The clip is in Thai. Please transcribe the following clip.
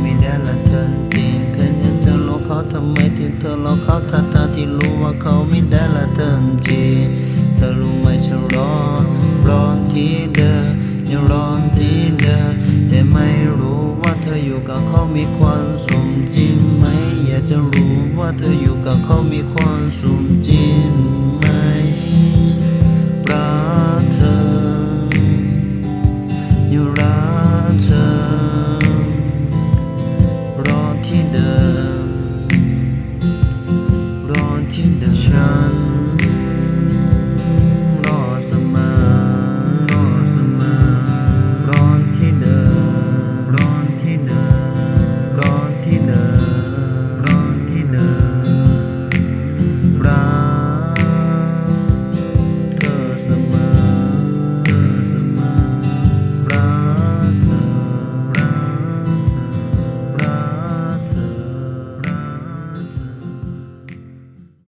ไม่ได้ละเธอจริงเธอยังจะลอกเขาทำไมที่เธอรอเขาถ้าเธอที่รู้ว่าเขาไม่ได้ละเธอจริงเธอรู้ไหมฉันร้อนร้อนที่เดิมยังร้อนที่เดิมแต่ไม่รู้ว่าเธออยู่กับเขามีความสุขจริงไหม อยากจะรู้ว่าเธออยู่กับเขามีความสุขจริงไหมรักเธออยู่รัก